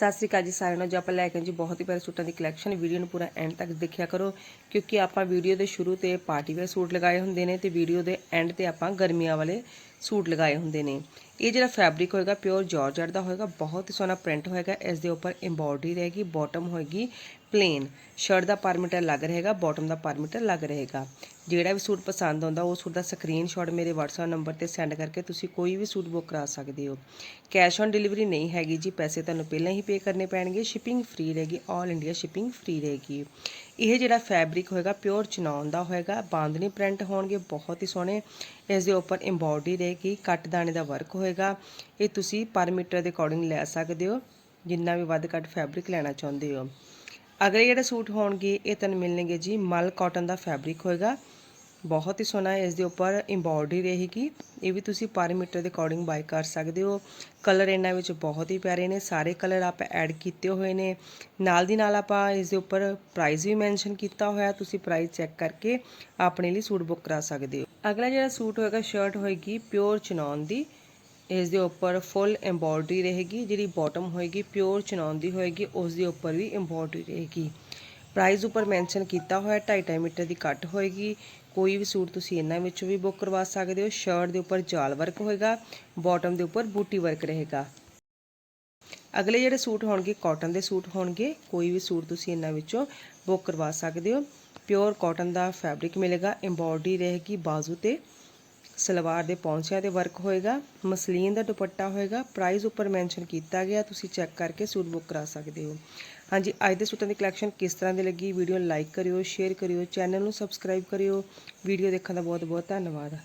ਸਤਿ ਸ੍ਰੀ ਅਕਾਲ ਜੀ ਸਾਰਿਆਂ ਨੂੰ। ਜੋ ਆਪਾਂ ਲੈ ਕੇ ਜੀ ਬਹੁਤ ਹੀ ਪਿਆਰੇ ਸੂਟਾਂ ਦੀ ਕਲੈਕਸ਼ਨ ਵੀਡੀਓ ਨੂੰ ਪੂਰਾ ਐਂਡ ਤੱਕ ਦੇਖਿਆ ਕਰੋ, ਕਿਉਂਕਿ ਆਪਾਂ ਵੀਡੀਓ ਦੇ ਸ਼ੁਰੂ ਤੇ ਪਾਰਟੀ ਵੇਅਰ ਸੂਟ ਲਗਾਏ ਹੁੰਦੇ ਨੇ ਤੇ ਵੀਡੀਓ ਦੇ ਐਂਡ ਤੇ ਆਪਾਂ ਗਰਮੀਆਂ ਵਾਲੇ ਸੂਟ ਲਗਾਏ ਹੁੰਦੇ ਨੇ। ਇਹ ਜਿਹੜਾ ਫੈਬਰਿਕ ਹੋਏਗਾ ਪਿਓਰ ਜਾਰਜਟ ਦਾ ਹੋਏਗਾ, ਬਹੁਤ ਹੀ ਸੋਹਣਾ ਪ੍ਰਿੰਟ ਹੋਏਗਾ। ਇਸ ਦੇ ਉੱਪਰ ਐਮਬੋਡਰੀ ਰਹੇਗੀ ਬਾਟਮ ਹੋਏਗੀ ਪਲੇਨ ਸ਼ਰਟ ਦਾ ਪਰ ਮੀਟਰ ਲੱਗ ਰਹੇਗਾ ਬਾਟਮ ਦਾ ਪਰ ਮੀਟਰ ਲੱਗ ਰਹੇਗਾ। ਜਿਹੜਾ ਵੀ ਸੂਟ ਪਸੰਦ ਆਉਂਦਾ, ਉਹ ਸੂਟ ਦਾ ਸਕਰੀਨਸ਼ਾਟ ਮੇਰੇ WhatsApp ਨੰਬਰ ਤੇ ਸੈਂਡ ਕਰਕੇ ਤੁਸੀਂ ਕੋਈ ਵੀ ਸੂਟ ਬੁੱਕ ਕਰਾ ਸਕਦੇ ਹੋ। ਕੈਸ਼ ਔਨ ਡਿਲੀਵਰੀ ਨਹੀਂ ਹੈਗੀ ਜੀ, ਪੈਸੇ ਤੁਹਾਨੂੰ ਪਹਿਲਾਂ ਹੀ ਪੇ ਕਰਨੇ ਪੈਣਗੇ। ਸ਼ਿਪਿੰਗ ਫ੍ਰੀ ਰਹੇਗੀ 올 ਇੰਡੀਆ ਸ਼ਿਪਿੰਗ ਫ੍ਰੀ ਰਹੇਗੀ। ਇਹ ਜਿਹੜਾ ਫੈਬਰਿਕ ਹੋਏਗਾ ਪਿਓਰ ਚਨੌਨ ਦਾ ਹੋਏਗਾ। ਬਾਂਦਨੀ ਪ੍ਰਿੰਟ ਹੋਣਗੇ, ਬਹੁਤ ਹੀ ਸੋਹਣੇ। ਇਸ ਦੇ ਉੱਪਰ ਐਮਬੋਡਰੀ ਰਹੇਗੀ, ਕੱਟ ਦਾਣੇ ਦਾ ਵਰਕ ਹੋਏਗਾ। ਇਹ ਤੁਸੀਂ ਪਰ ਮੀਟਰ ਦੇ ਅਕੋਰਡਿੰਗ ਲੈ ਸਕਦੇ ਹੋ, ਜਿੰਨਾ ਵੀ ਵੱਧ ਘੱਟ ਫੈਬਰਿਕ ਲੈਣਾ ਚਾਹੁੰਦੇ ਹੋ। ਅਗਲੇ ਜਿਹੜੇ ਸੂਟ ਹੋਣਗੇ, ਇਹ ਤੁਹਾਨੂੰ ਮਿਲਣਗੇ ਜੀ ਮਲ ਕਾਟਨ ਦਾ ਫੈਬਰਿਕ ਹੋਏਗਾ। ਬਹੁਤ ਹੀ ਸੋਹਣਾ ਹੈ, ਇਸ ਦੇ ਉੱਪਰ ਐਮਬੋਡਰੀ ਰਹੇਗੀ। ਇਹ ਵੀ ਤੁਸੀਂ ਪਰ ਮੀਟਰ ਦੇ ਅਕੋਰਡਿੰਗ ਬਾਈ ਕਰ ਸਕਦੇ ਹੋ। ਕਲਰ ਇਹਨਾਂ ਵਿੱਚ ਬਹੁਤ ਹੀ ਪਿਆਰੇ ਨੇ, ਸਾਰੇ ਕਲਰ ਆਪਾਂ ਐਡ ਕੀਤੇ ਹੋਏ ਨੇ। ਨਾਲ ਦੀ ਨਾਲ ਆਪਾਂ ਇਸ ਦੇ ਉੱਪਰ ਪ੍ਰਾਈਸ ਵੀ ਮੈਂਸ਼ਨ ਕੀਤਾ ਹੋਇਆ, ਤੁਸੀਂ ਪ੍ਰਾਈਸ ਚੈੱਕ ਕਰਕੇ ਆਪਣੇ ਲਈ ਸੂਟ ਬੁੱਕ ਕਰਾ ਸਕਦੇ ਹੋ। ਅਗਲਾ ਜਿਹੜਾ ਸੂਟ ਹੋਏਗਾ ਸ਼ਰਟ ਹੋਏਗੀ ਪਿਓਰ ਚਨੌਨ ਦੀ। ਇਸ ਦੇ ਉੱਪਰ ਫੁੱਲ ਐਮਬੋਡਰੀ ਰਹੇਗੀ, ਜਿਹੜੀ ਬਾਟਮ ਹੋਏਗੀ ਪਿਓਰ ਚਨੌਨ ਦੀ ਹੋਏਗੀ, ਉਸ ਦੇ ਉੱਪਰ ਵੀ ਐਮਬੋਡਰੀ ਰਹੇਗੀ। ਪ੍ਰਾਈਸ ਉੱਪਰ ਮੈਂਸ਼ਨ ਕੀਤਾ ਹੋਇਆ 2.5 ਮੀਟਰ ਦੀ ਕੱਟ ਹੋਏਗੀ। ਕੋਈ ਵੀ ਸੂਟ ਤੁਸੀਂ ਇਹਨਾਂ ਵਿੱਚੋਂ ਵੀ ਬੁੱਕ ਕਰਵਾ ਸਕਦੇ ਹੋ। ਸ਼ਰਟ ਦੇ ਉੱਪਰ ਜਾਲ ਵਰਕ ਹੋਏਗਾ ਬਾਟਮ ਦੇ ਉੱਪਰ ਬੂਟੀ ਵਰਕ ਰਹੇਗਾ। ਅਗਲੇ ਜਿਹੜੇ ਸੂਟ ਹੋਣਗੇ ਕਾਟਨ ਦੇ ਸੂਟ ਹੋਣਗੇ, ਕੋਈ ਵੀ ਸੂਟ ਤੁਸੀਂ ਇਹਨਾਂ ਵਿੱਚੋਂ ਬੁੱਕ ਕਰਵਾ ਸਕਦੇ ਹੋ। ਪਿਓਰ ਕਾਟਨ ਦਾ ਫੈਬਰਿਕ ਮਿਲੇਗਾ ਐਮਬੋਡਰੀ ਰਹੇਗੀ ਬਾਜ਼ੂ ਤੇ। ਸਲਵਾਰ ਦੇ ਪੌਂਚਿਆਂ ਤੇ ਵਰਕ ਹੋਏਗਾ, ਮਸਲੀਨ ਦਾ ਦੁਪੱਟਾ ਹੋਏਗਾ ਪ੍ਰਾਈਸ ਉੱਪਰ ਮੈਂਸ਼ਨ ਕੀਤਾ ਗਿਆ, ਤੁਸੀਂ ਚੈੱਕ ਕਰਕੇ ਸੂਟ ਬੁੱਕ ਕਰਾ ਸਕਦੇ ਹੋ। ਹਾਂਜੀ, ਅੱਜ ਦੇ ਸੂਟਾਂ ਦੀ ਕਲੈਕਸ਼ਨ ਕਿਸ ਤਰ੍ਹਾਂ ਦੀ ਲੱਗੀ? ਵੀਡੀਓ ਲਾਈਕ ਕਰਿਓ ਸ਼ੇਅਰ ਕਰਿਓ ਚੈਨਲ ਨੂੰ ਸਬਸਕ੍ਰਾਈਬ ਕਰਿਓ। ਵੀਡੀਓ ਦੇਖਣ ਦਾ ਬਹੁਤ ਬਹੁਤ ਧੰਨਵਾਦ।